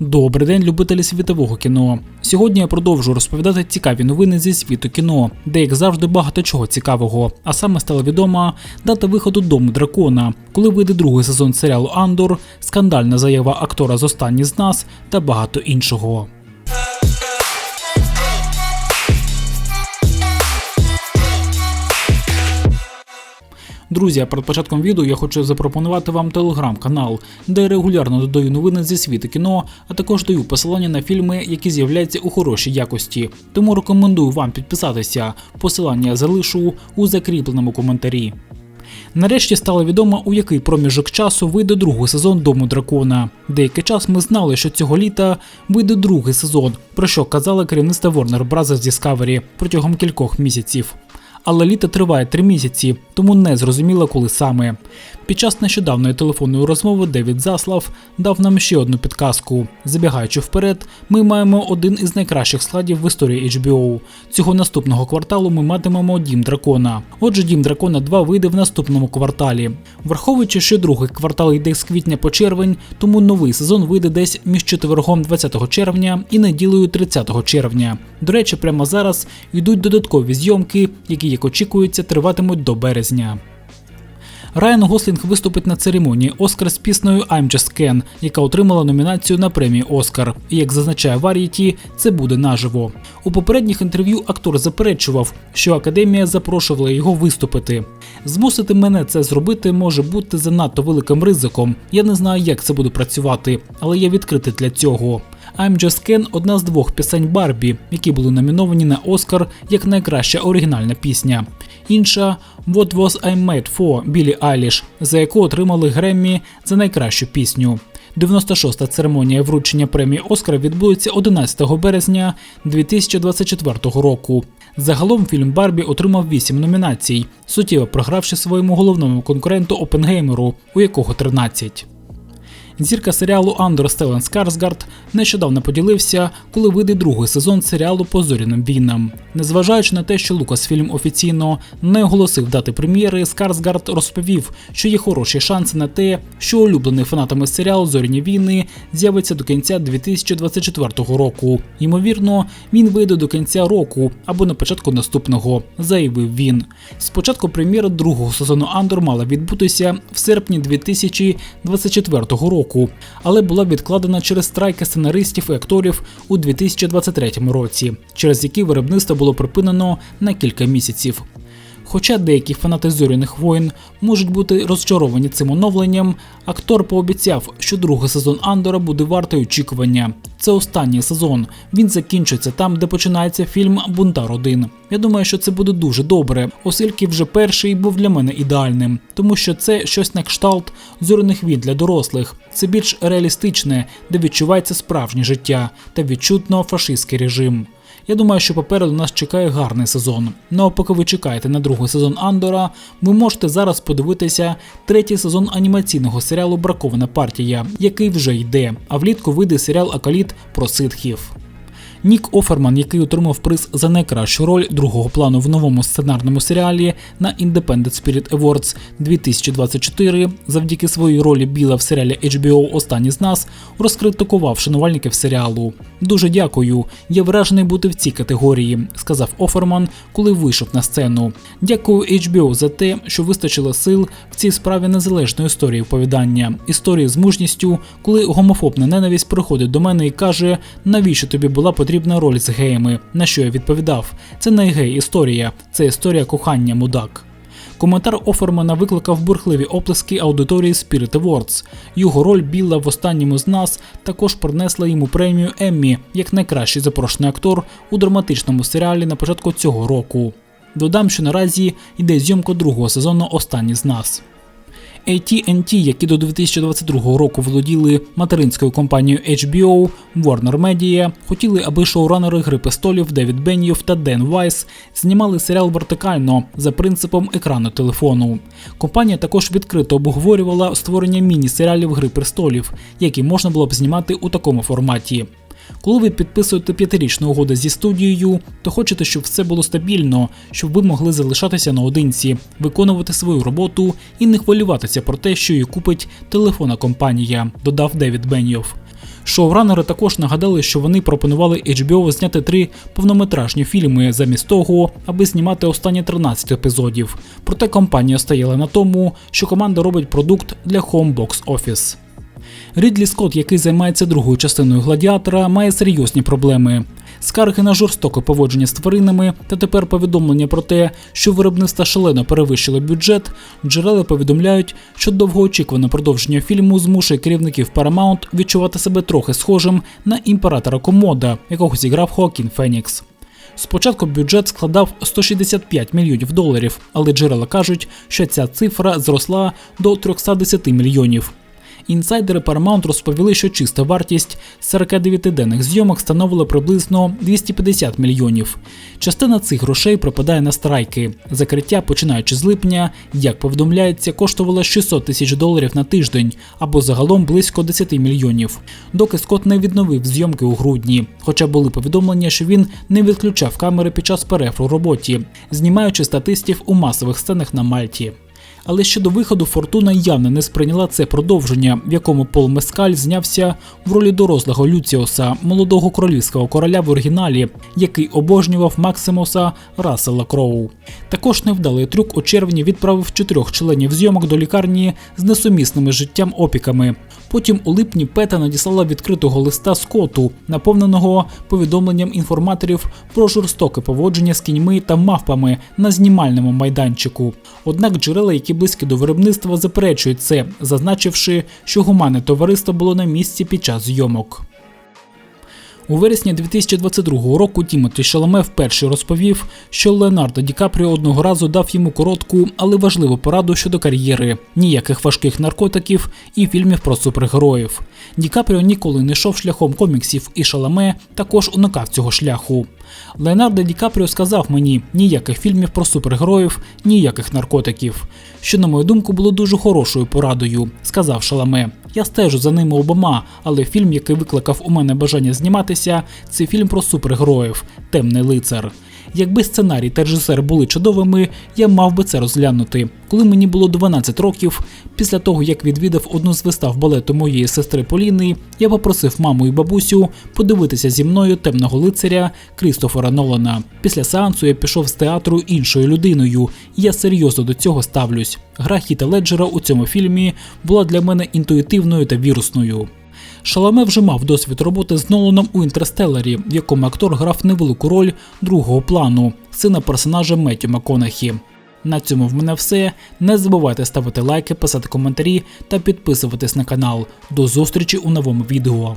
Добрий день, любителі світового кіно. Сьогодні я продовжу розповідати цікаві новини зі світу кіно, де як завжди багато чого цікавого. А саме стала відома дата виходу Дому дракона, коли вийде другий сезон серіалу Андор, скандальна заява актора з останні з нас та багато іншого. Друзі, перед початком відео я хочу запропонувати вам телеграм-канал, де я регулярно додаю новини зі світу кіно, а також даю посилання на фільми, які з'являються у хорошій якості. Тому рекомендую вам підписатися. Посилання залишу у закріпленому коментарі. Нарешті стало відомо, у який проміжок часу вийде другий сезон Дому дракона. Деякий час ми знали, що цього літа вийде другий сезон, про що казали керівництво Warner Bros. Discovery протягом кількох місяців. Але літо триває три місяці, тому не зрозуміло, коли саме. Під час нещодавної телефонної розмови Девід Заслав дав нам ще одну підказку. Забігаючи вперед, ми маємо один із найкращих складів в історії HBO. Цього наступного кварталу ми матимемо Дім Дракона. Отже, Дім Дракона 2 вийде в наступному кварталі. Враховуючи, що другий квартал йде з квітня по червень, тому новий сезон вийде десь між четвергом 20 червня і неділею 30 червня. До речі, прямо зараз йдуть додаткові зйомки, які, як очікується, триватимуть до березня. Райан Гослінг виступить на церемонії Оскар з піснею I'm Just Ken, яка отримала номінацію на премію Оскар. І як зазначає Variety, це буде наживо. У попередніх інтерв'ю актор заперечував, що академія запрошувала його виступити. Змусити мене це зробити може бути занадто великим ризиком. Я не знаю, як це буде працювати, але я відкритий для цього. I'm Just Ken – одна з двох пісень Барбі, які були номіновані на Оскар як найкраща оригінальна пісня. Інша What Was I Made For Білі Айліш, за яку отримали Греммі за найкращу пісню. 96-та церемонія вручення премії Оскар відбудеться 11 березня 2024 року. Загалом фільм Барбі отримав 8 номінацій, суттєво програвши своєму головному конкуренту Опенгеймеру, у якого 13. Зірка серіалу Андер Стелен Скарсгард нещодавно поділився, коли вийде другий сезон серіалу по зоряним війнам. Незважаючи на те, що Лукасфільм офіційно не оголосив дати прем'єри, Скарсгард розповів, що є хороші шанси на те, що улюблений фанатами серіал Зоряні війни з'явиться до кінця 2024 року. Ймовірно, він вийде до кінця року або на початку наступного, заявив він. Спочатку прем'єра другого сезону Андор мала відбутися в серпні 2024 року року, але була відкладена через страйки сценаристів і акторів у 2023 році, через які виробництво було припинено на кілька місяців. Хоча деякі фанати зоряних воїн можуть бути розчаровані цим оновленням, актор пообіцяв, що другий сезон Андора буде вартий очікування. Це останній сезон. Він закінчиться там, де починається фільм Бунтар 1 Я думаю, що це буде дуже добре, оскільки вже перший був для мене ідеальним, тому що це щось на кшталт зоряних війн для дорослих. Це більш реалістичне, де відчувається справжнє життя та відчутно фашистський режим. Я думаю, що попереду нас чекає гарний сезон. Ну а поки ви чекаєте на другий сезон Андора, ви можете зараз подивитися третій сезон анімаційного серіалу Бракована партія, який вже йде. А влітку вийде серіал Акаліт про ситхів. Нік Оферман, який отримав приз за найкращу роль другого плану в новому сценарному серіалі на Independent Spirit Awards 2024, завдяки своїй ролі Біла в серіалі HBO Останні з нас розкритикував шанувальників серіалу. Дуже дякую. Я вражений бути в цій категорії, сказав Оферман, коли вийшов на сцену. Дякую HBO за те, що вистачило сил в цій справі незалежної історії оповідання, історії з мужністю, коли гомофобна ненависть приходить до мене і каже, навіщо тобі була потрібна роль з геями. На що я відповідав? Це не гей історія, це історія кохання мудак. Коментар Офермана викликав бурхливі оплески аудиторії Spirit Awards. Його роль Білла в останньому з нас також принесла йому премію Еммі як найкращий запрошений актор у драматичному серіалі на початку цього року. Додам, що наразі йде зйомка другого сезону Останні з нас. AT&T, які до 2022 року володіли материнською компанією HBO, Warner Media, хотіли, аби шоуранери Гри престолів Девід Бенніов та Ден Вайс знімали серіал вертикально за принципом екрану телефону. Компанія також відкрито обговорювала створення міні-серіалів Гри престолів, які можна було б знімати у такому форматі. Коли ви підписуєте п'ятирічну угоду зі студією, то хочете, щоб все було стабільно, щоб ви могли залишатися наодинці, виконувати свою роботу і не хвилюватися про те, що її купить телефонна компанія, додав Девід Бенйов. Шоуранери також нагадали, що вони пропонували HBO зняти три повнометражні фільми замість того, аби знімати останні 13 епізодів. Проте компанія стояла на тому, що команда робить продукт для Home Box Office. Рідлі Скотт, який займається другою частиною гладіатора, має серйозні проблеми. Скарги на жорстоке поводження з тваринами та тепер повідомлення про те, що виробництво шалено перевищило бюджет, джерела повідомляють, що довгоочікуване продовження фільму змушує керівників Paramount відчувати себе трохи схожим на імператора Комода, якого зіграв Хоакін Фенікс. Спочатку бюджет складав 165 мільйонів доларів, але джерела кажуть, що ця цифра зросла до 310 мільйонів. Інсайдери Paramount розповіли, що чиста вартість 49-денних зйомок становила приблизно 250 мільйонів. Частина цих грошей пропадає на страйки. Закриття, починаючи з липня, як повідомляється, коштувало 600 тисяч доларів на тиждень або загалом близько 10 мільйонів. Доки Скотт не відновив зйомки у грудні, хоча були повідомлення, що він не відключав камери під час перерв у роботі, знімаючи статистів у масових сценах на Мальті. Але щодо виходу Фортуна явно не сприйняла це продовження, в якому Пол Мескаль знявся в ролі дорослого Люціоса, молодого королівського короля в оригіналі, який обожнював Максимуса Рассела Кроу. Також невдалий трюк у червні відправив чотирьох членів зйомок до лікарні з несумісними життям опіками. Потім у липні Пета надіслала відкритого листа Скоту, наповненого повідомленням інформаторів про жорстоке поводження з кіньми та мавпами на знімальному майданчику. Однак джерела, які близькі до виробництва, заперечують це, зазначивши, що гуманне товариство було на місці під час зйомок. У вересні 2022 року Тімоті Шаламе вперше розповів, що Леонардо Ді Капріо одного разу дав йому коротку, але важливу пораду щодо кар'єри, ніяких важких наркотиків і фільмів про супергероїв. Ді Капріо ніколи не йшов шляхом коміксів, і Шаламе також уникав цього шляху. Леонардо Ді Капріо сказав мені ніяких фільмів про супергероїв, ніяких наркотиків. Що, на мою думку, було дуже хорошою порадою, сказав Шаламе. Я стежу за ними обома, але фільм, який викликав у мене бажання зніматися, це фільм про супергероїв Темний лицар. Якби сценарій та режисер були чудовими, я мав би це розглянути. Коли мені було 12 років, після того як відвідав одну з вистав балету моєї сестри Поліни, я попросив маму і бабусю подивитися зі мною темного лицаря Крістофера Нолана. Після сеансу я пішов з театру іншою людиною, і я серйозно до цього ставлюсь. Гра Хіта Леджера у цьому фільмі була для мене інтуїтивною та вірусною. Шаламе вже мав досвід роботи з Ноланом у інтерстелларі, в якому актор грав невелику роль другого плану, сина персонажа Меттю Маконахі. На цьому в мене все. Не забувайте ставити лайки, писати коментарі та підписуватись на канал. До зустрічі у новому відео.